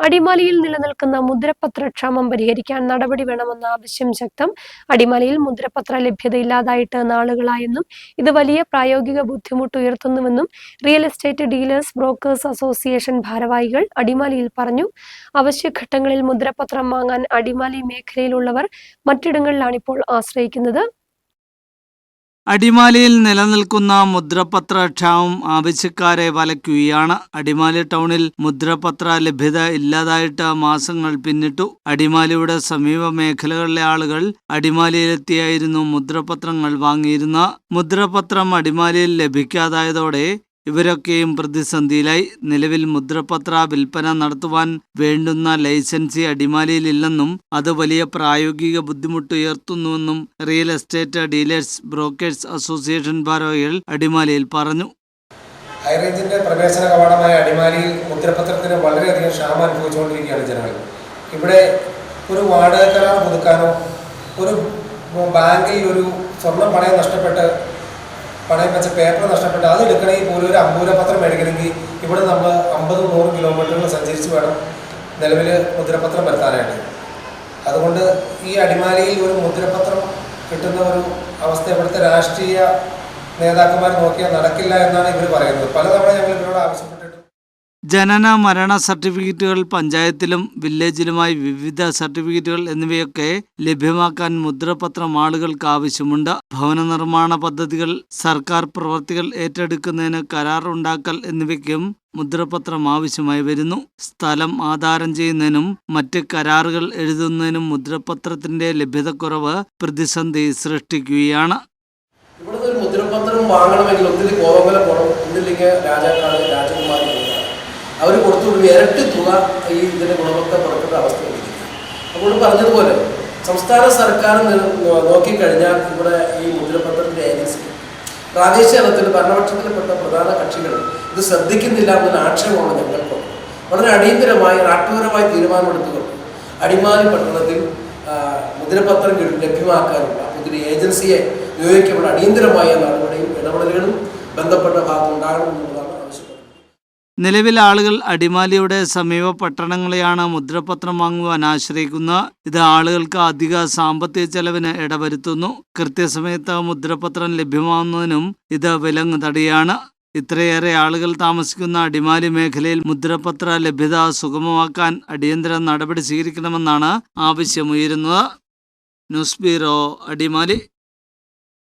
അടിമാലിയിൽ നിലനിൽക്കുന്ന മുദ്രപത്ര ക്ഷാമം പരിഹരിക്കാൻ നടപടി വേണമെന്ന ആവശ്യം ശക്തം. അടിമാലിയിൽ മുദ്രപത്ര ലഭ്യത ഇല്ലാതായിട്ട് നാളുകളായെന്നും ഇത് വലിയ പ്രായോഗിക ബുദ്ധിമുട്ട് ഉയർത്തുന്നുവെന്നും real estate dealers brokers association ഭാരവാഹികൾ അടിമാലിയിൽ പറഞ്ഞു. അവശ്യഘട്ടങ്ങളിൽ മുദ്രപത്രം വാങ്ങാൻ അടിമാലി മേഖലയിലുള്ളവർ മറ്റിടങ്ങളിലാണിപ്പോൾ ആശ്രയിക്കുന്നത്. അടിമാലിയിൽ നിലനിൽക്കുന്ന മുദ്രപത്ര ക്ഷാമം ആവശ്യക്കാരെ വലയ്ക്കുകയാണ്. അടിമാലി ടൗണിൽ മുദ്രപത്ര ലഭ്യത ഇല്ലാതായിട്ട് മാസങ്ങൾ പിന്നിട്ടു. അടിമാലിയുടെ സമീപ മേഖലകളിലെ ആളുകൾ അടിമാലിയിലെത്തിയായിരുന്നു മുദ്രപത്രങ്ങൾ വാങ്ങിയിരുന്ന. മുദ്രപത്രം അടിമാലിയിൽ ലഭിക്കാതായതോടെ ഇവരൊക്കെയും പ്രതിസന്ധിയിലായി. നിലവിൽ മുദ്രപത്ര വിൽപ്പന നടത്തുവാൻ വേണ്ടുന്ന ലൈസൻസി അടിമാലിയിലില്ലെന്നും അത് വലിയ പ്രായോഗിക ബുദ്ധിമുട്ട് ഉയർത്തുന്നുവെന്നും real estate dealers brokers association ഭാരവാഹികൾ അടിമാലിയിൽ പറഞ്ഞു. ഹൈറേഞ്ചിന്റെ പ്രവേശന കവാടമായ അടിമാലിയിൽ മുദ്രപത്രത്തിന് വളരെയധികം ക്ഷാമം അനുഭവിച്ചുകൊണ്ടിരിക്കുകയാണ് ജനങ്ങൾ. ഇവിടെ ഒരു വാടക കരാർ പുതുക്കാനോ ഒരു ബാങ്കിൽ ഒരു സ്വർണം പണയം നഷ്ടപ്പെട്ട് പണയം വെച്ച പേപ്പർ നഷ്ടപ്പെട്ട് അത് എടുക്കണമെങ്കിൽ പോലും ഒരു അമ്പൂര പത്രം മേടിക്കണമെങ്കിൽ ഇവിടെ നമ്മൾ അമ്പത് നൂറ് കിലോമീറ്ററുകൾ സഞ്ചരിച്ച് വേണം നിലവിൽ മുദ്രപത്രം വരുത്താനായിട്ട്. അതുകൊണ്ട് ഈ അടിമാലിയിൽ ഒരു മുദ്രപത്രം കിട്ടുന്ന ഒരു അവസ്ഥ ഇവിടുത്തെ രാഷ്ട്രീയ നേതാക്കന്മാർ നോക്കിയാൽ നടക്കില്ല എന്നാണ് ഇവർ പറയുന്നത്. പലതവണ ഞങ്ങൾ ഇവരോട് ആവശ്യപ്പെട്ടിട്ട് ജനന മരണ സർട്ടിഫിക്കറ്റുകൾ പഞ്ചായത്തിലും വില്ലേജിലുമായി വിവിധ സർട്ടിഫിക്കറ്റുകൾ എന്നിവയൊക്കെ ലഭ്യമാക്കാൻ മുദ്രപത്രം ആളുകൾക്ക് ആവശ്യമുണ്ട്. ഭവന നിർമ്മാണ പദ്ധതികൾ സർക്കാർ പ്രവൃത്തികൾ ഏറ്റെടുക്കുന്നതിന് കരാർ ഉണ്ടാക്കൽ എന്നിവയ്ക്കും മുദ്രപത്രം ആവശ്യമായി വരുന്നു. സ്ഥലം ആധാരം ചെയ്യുന്നതിനും മറ്റ് കരാറുകൾ എഴുതുന്നതിനും മുദ്രപത്രത്തിന്റെ ലഭ്യതക്കുറവ് പ്രതിസന്ധി സൃഷ്ടിക്കുകയാണ്. ഇവിടുത്തെ ഒരു മുദ്രപത്രം വാങ്ങണമെങ്കിൽ ഒന്നിൽ കോവങ്കല പോകണം ഒന്നില്ലെങ്കിൽ രാജാക്കാട് രാജകുമാരി കൊടുത്തു ഇരട്ടി തുക ഈ ഇതിന്റെ ഗുണഭോക്ത കൊടുക്കേണ്ട അവസ്ഥ അപ്പോൾ പറഞ്ഞതുപോലെ സംസ്ഥാന സർക്കാർ നോക്കിക്കഴിഞ്ഞാൽ ഇവിടെ ഈ മുദ്രപത്രത്തിന്റെ ഏജൻസി പ്രാദേശിക തലത്തിൽ ഭരണപക്ഷത്തിൽപ്പെട്ട പ്രധാന കക്ഷികൾ ഇത് ശ്രദ്ധിക്കുന്നില്ല എന്നൊരു ആക്ഷേപമാണ് ഞങ്ങൾക്ക് വളരെ അടിയന്തരമായി നാട്ടുപരമായി തീരുമാനമെടുത്തുകൊണ്ട് അടിമാലി പട്ടണത്തിൽ മുദ്രപത്രം ലഭ്യമാക്കാനുള്ള പുതിയ ഏജൻസിയെ അടിയന്തരമായി അടിയന്തരമായ നടപടിയും ഇടപെടലുകളും ബന്ധപ്പെട്ട ഭാഗത്ത് ഉണ്ടാകണമെന്നുള്ളതാണ് ആവശ്യപ്പെടുന്നത് നിലവിൽ ആളുകൾ അടിമാലിയുടെ സമീപ പട്ടണങ്ങളെയാണ് മുദ്രപത്രം വാങ്ങുവാൻ ആശ്രയിക്കുന്നത് ഇത് ആളുകൾക്ക് അധിക സാമ്പത്തിക ചെലവിന് ഇടവരുത്തുന്നു. കൃത്യസമയത്ത് മുദ്രപത്രം ലഭ്യമാവുന്നതിനും ഇത് വിലങ്ങ് തടിയാണ്. ഇത്രയേറെ ആളുകൾ താമസിക്കുന്ന അടിമാലി മേഖലയിൽ മുദ്രപത്ര ലഭ്യത സുഗമമാക്കാൻ അടിയന്തര നടപടി സ്വീകരിക്കണമെന്നാണ് ആവശ്യമുയരുന്നത്. News bureau Adimali.